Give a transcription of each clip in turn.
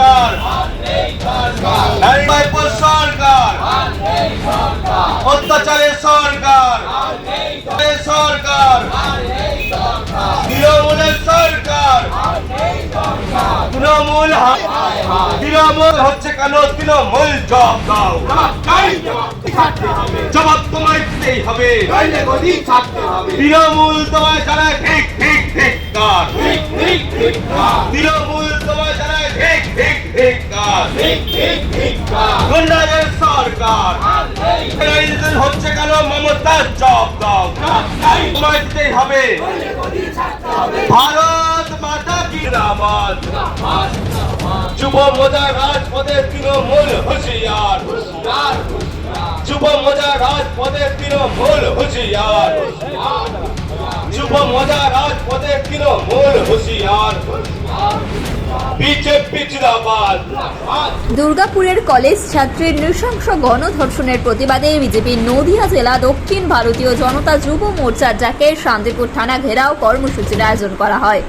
সরকার নারী ভাইপোর সরকার অত্যাচারের সরকার সরকার তৃণমূলের সরকার তৃণমূল তৃণমূল হচ্ছে কেন তৃণমূল জব দাও জবাব তোমায় দিতেই হবে তৃণমূল তোমায় জানায় ঠিক ঠিক ঠিক তৃণমূল গুন্ডাদের সরকার। হচ্ছে কেন? মমতার জব দাও। তোমায় দিতেই হবে। ভারত মাতা কি রামাত যুব মোজা রাজপথের তৃণমূল হুঁশিয়ার। যুব মোজা রাজপথের তৃণমূল হুঁশিয়ার। যুব মোজা রাজপথের তৃণমূল হুঁশিয়ার। দুর্গাপুরের কলেজ ছাত্রীর নৃশংস গণধর্ষণের প্রতিবাদে বিজেপি নদিয়া জেলা দক্ষিণ ভারতীয় জনতা যুব মোর্চার ডাকে শান্তিপুর থানা ঘেরাও কর্মসূচির আয়োজন করা হয়।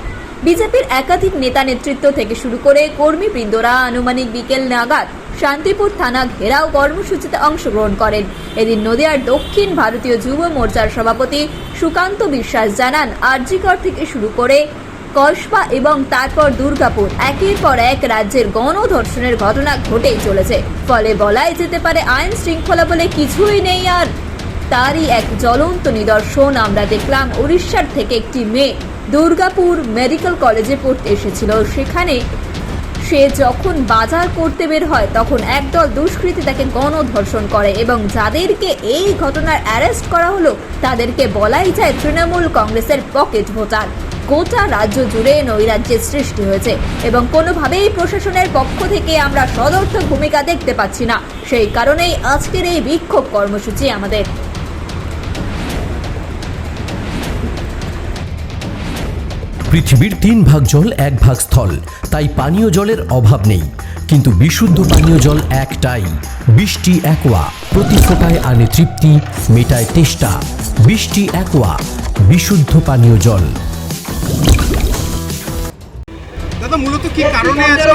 বিজেপির একাধিক নেতা নেতৃত্ব থেকে শুরু করে কর্মীবৃন্দরা আনুমানিক বিকেল নাগাদ শান্তিপুর থানা ঘেরাও কর্মসূচিতে অংশগ্রহণ করেন। এদিন নদিয়ার দক্ষিণ ভারতীয় যুব মোর্চার সভাপতি সুকান্ত বিশ্বাস জানান, আরজিকর থেকে শুরু করে কসবা এবং তারপর দুর্গাপুর। একের পর এক রাজ্যের গণধর্ষণের ঘটনা ঘটেই চলেছে। ফলে বলাই যেতে পারে আইন শৃঙ্খলা বলে কিছুই নেই আর। তারই এক জ্বলন্ত নিদর্শন আমরা দেখলাম উড়িষ্যার থেকে একটি মেয়ে দুর্গাপুর মেডিকেল কলেজে পড়তে এসেছিল। সেখানে সে যখন বাজার করতে বের হয়, তখন একদল দুষ্কৃতী তাকে গণধর্ষণ করে এবং যাদেরকে এই ঘটনার অ্যারেস্ট করা হলো, তাদেরকে বলাই যায় তৃণমূল কংগ্রেসের পকেট ভোটার। গোটা রাজ্য জুড়ে নৈরাজ্যের সৃষ্টি হয়েছে এবং কোনোভাবেই প্রশাসনের পক্ষ থেকে আমরা সদর্থক ভূমিকা দেখতে পাচ্ছি না। সেই কারণেই আজকের এই বিক্ষোভ কর্মসূচি আমাদের। পৃথিবীর তিন ভাগ জল, এক ভাগ স্থল। তাই পানীয় জলের অভাব নেই। কিন্তু বিশুদ্ধ পানীয় জল একটাই। বৃষ্টি, একোয়া। প্রতি ফোটায় আনে তৃপ্তি, মেটায় তেষ্টা। বৃষ্টি, একোয়া। বিশুদ্ধ পানীয় জল। দাদা মূলত কি কারণে আজকে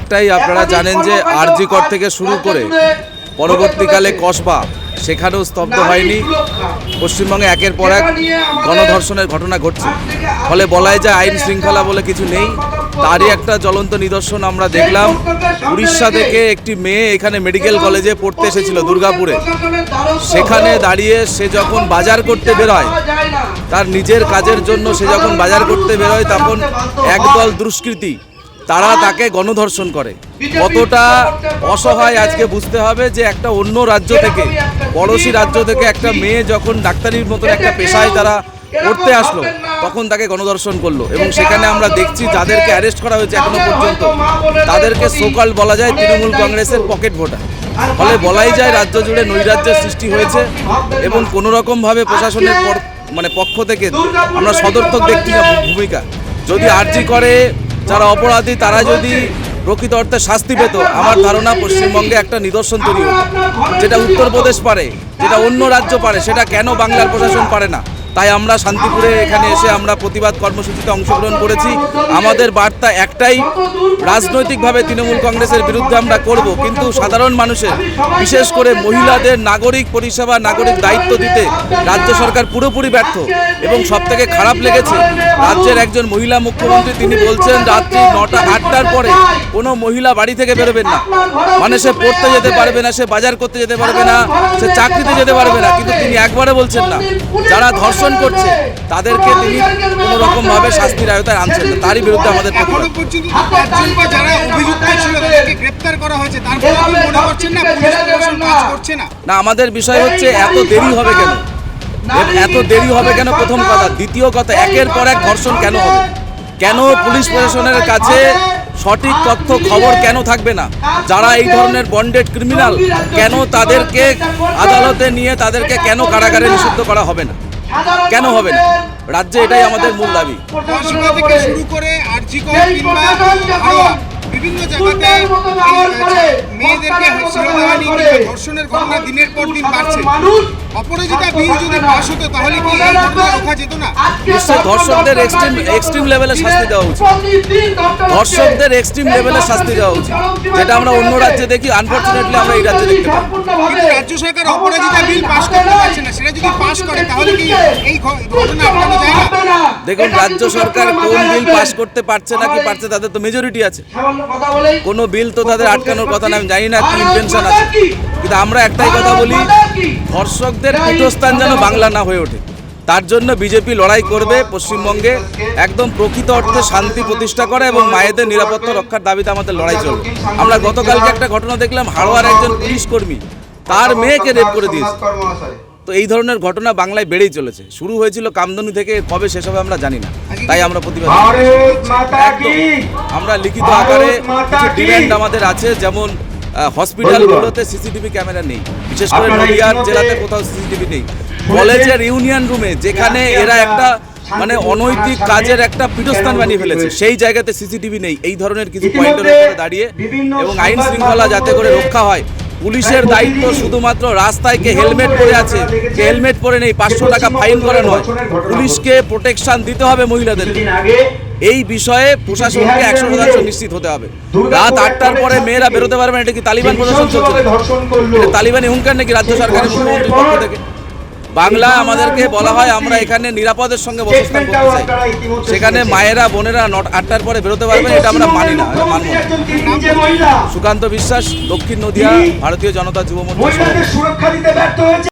একটাই আপনারা জানেন যে আরজি কর থেকে শুরু করে পরবর্তীকালে কসবা সেখানেও স্তব্ধ হয়নি। পশ্চিমবঙ্গে একের পর এক গণধর্ষণের ঘটনা ঘটছে। ফলে বলাই যায় আইন শৃঙ্খলা বলে কিছু নেই। তারই একটা জ্বলন্ত নিদর্শন আমরা দেখলাম। উড়িষ্যা থেকে একটি মেয়ে এখানে মেডিকেল কলেজে পড়তে এসেছিল দুর্গাপুরে। সেখানে দাঁড়িয়ে সে যখন বাজার করতে বেরোয় তার নিজের কাজের জন্য সে যখন বাজার করতে বেরোয় তখন একদল দুষ্কৃতী তারা তাকে গণধর্ষণ করে। কতটা অসহায় আজকে বুঝতে হবে যে একটা অন্য রাজ্য থেকে পড়োশি রাজ্য থেকে একটা মেয়ে যখন ডাক্তারির মতন একটা পেশায় তারা পড়তে আসলো। তখন তাকে গণদর্শন করল এবং সেখানে আমরা দেখছি যাদেরকে অ্যারেস্ট করা হয়েছে এখনও পর্যন্ত। তাদেরকে সোকাল বলা যায় তৃণমূল কংগ্রেসের পকেট ভোটার ফলে বলাই যায় রাজ্য জুড়ে নৈরাজ্যের সৃষ্টি হয়েছে এবং কোনো রকমভাবে প্রশাসনের পর- মানে পক্ষ থেকে আমরা সদর্থক দেখছি না ভূমিকা। যদি আর্জি করে যারা অপরাধী তারা যদি প্রকৃত অর্থে শাস্তি পেত আমার ধারণা পশ্চিমবঙ্গে একটা নিদর্শন তৈরি হতো। যেটা উত্তরপ্রদেশ পারে যেটা অন্য রাজ্য পারে সেটা কেন বাংলার প্রশাসন পারে না? তাই আমরা শান্তিপুরে এখানে এসে আমরা প্রতিবাদ কর্মসূচিতে অংশগ্রহণ করেছি। আমাদের বার্তা একটাই, রাজনৈতিকভাবে তৃণমূল কংগ্রেসের বিরুদ্ধে আমরা করব, কিন্তু সাধারণ মানুষের বিশেষ করে মহিলাদের নাগরিক পরিষেবা, নাগরিক দায়িত্ব দিতে রাজ্য সরকার পুরোপুরি ব্যর্থ। এবং সব থেকে খারাপ লেগেছে, রাজ্যের একজন মহিলা মুখ্যমন্ত্রী, তিনি বলছেন, রাত্রি নটা, আটটার পরে কোনো মহিলা বাড়ি থেকে বেরোবেন না। মানে সে পড়তে যেতে পারবে না, সে বাজার করতে যেতে পারবে না, সে চাকরিতে যেতে পারবে না, কিন্তু তিনি একবারে বলছেন না। যারা ধর্ষণ করছে তাদেরকে তিনি কোনো রকম ভাবে শাস্তির আয়তায় আনছেন তারই বিরুদ্ধে আমাদের এখনও পর্যন্ত তো বা যারা অভিযুক্ত ছিল তাদেরকে গ্রেপ্তার করা হয়েছে তারপরে কি মনে করছেন না পুলিশ প্রশাসন কাজ করছে না? না আমাদের বিষয় হচ্ছে এত দেরি হবে কেন? এত দেরি হবে কেন? প্রথম কথা দ্বিতীয় কথা একের পর এক ধর্ষণ কেন হবে? কেন পুলিশ প্রশাসনের কাছে সঠিক তথ্য খবর কেন থাকবে না? যারা এই ধরনের বন্ডেড ক্রিমিনাল কেন তাদেরকে আদালতে নিয়ে তাদেরকে কেন কারাগারে নিষিদ্ধ করা হবে না? কেন হবে না? রাজ্যে এটাই আমাদের মূল দাবি। থেকে শুরু করে বিভিন্ন জায়গাতে মেয়েদেরকে কিংবা করে। ধর্ষণের ঘটনা দিনের পর দিন বাড়ছে। অপরাজিতা বিল যদি পাশ হতো তাহলে কি এই ঘটনা রোখা যেত না? ধর্ষকদের ধর্ষণ extreme- ধর্ষণ extreme level এ শাস্তি দেওয়া উচিত। ধর্ষকদের এক্সট্রিম লেভেলে শাস্তি দেওয়া উচিত। যেটা আমরা অন্য রাজ্যে দেখি আনফর্চুনেটলি আমরা এই রাজ্যে দেখতে পাই। কিন্তু রাজ্য সরকার অপরাজিতা বিল পাশ করতে পারছে না। সেটা যদি পাশ করে তাহলে কি এই ঘটনা আটকানো যায় না। দেখুন রাজ্য সরকার কোন বিল পাস করতে পারছে না কি পারছে তাদের তো মেজরিটি আছে। কোনো বিল তো তাদের আটকানোর কথা না আমি জানি না কি ইনটেনশন আছে। কিন্তু আমরা একটাই কথা বলি ধর্ষকদের পীঠস্থান যেন বাংলা। না হয়ে ওঠে। তার জন্য বিজেপি লড়াই করবে পশ্চিমবঙ্গে একদম প্রকৃত অর্থে শান্তি প্রতিষ্ঠা করা এবং মায়েদের নিরাপত্তা রক্ষার দাবিতে আমাদের লড়াই চলবে। আমরা গতকালকে একটা ঘটনা দেখলাম হাড়োয়ার একজন পুলিশ কর্মী তার মেয়েকে রেপ করে দিয়েছে। তো এই ধরনের ঘটনা বাংলায় বেড়েই চলেছে। শুরু হয়েছিল কামদনি থেকে কবে শেষ হবে আমরা জানি না। তাই আমরা প্রতিবাদ। আমরা লিখিত আকারে কিছু? ডিমান্ড আমাদের আছে যেমন হসপিটালগুলোতে সিসিটিভি ক্যামেরা নেই। বিশেষ করে নদিয়ার জেলাতে কোথাও সিসিটিভি নেই। কলেজের ইউনিয়ন রুমে যেখানে এরা একটা মানে অনৈতিক কাজের একটা পীঠস্থান বানিয়ে ফেলেছে। সেই জায়গাতে সিসিটিভি নেই। এই ধরনের কিছু পয়েন্টের উপরে দাঁড়িয়ে এবং আইন শৃঙ্খলা যাতে করে রক্ষা হয় পুলিশের দায়িত্ব শুধুমাত্র রাস্তায় কে হেলমেট পরে আছে, কে হেলমেট পরে নেই, পাঁচশো টাকা ফাইন করে নয়। পুলিশকে প্রোটেকশন দিতে হবে মহিলাদের। এই বিষয়ে প্রশাসনকে একশো শতাংশ নিশ্চিত হতে হবে। রাত আটটার পরে মেয়েরা বেরোতে পারবে না, এটা কি তালিবান প্রশাসন চলছে? তালিবানি হুঙ্কার নাকি রাজ্য সরকারের মুখ্যমন্ত্রীর পক্ষ থেকে? বাংলা আমাদেরকে বলা হয় আমরা এখানে নিরাপদের সঙ্গে বসস্থান করতে চাই। সেখানে মায়েরা বোনেরা নট আটটার পরে বেরোতে পারবে এটা আমরা মানি না এটা মানব সুকান্ত বিশ্বাস দক্ষিণ নদিয়া ভারতীয় জনতা যুব মোর্চা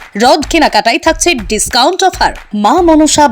রড কেনাকাটায় থাকছে ডিসকাউন্ট অফার মা মনসা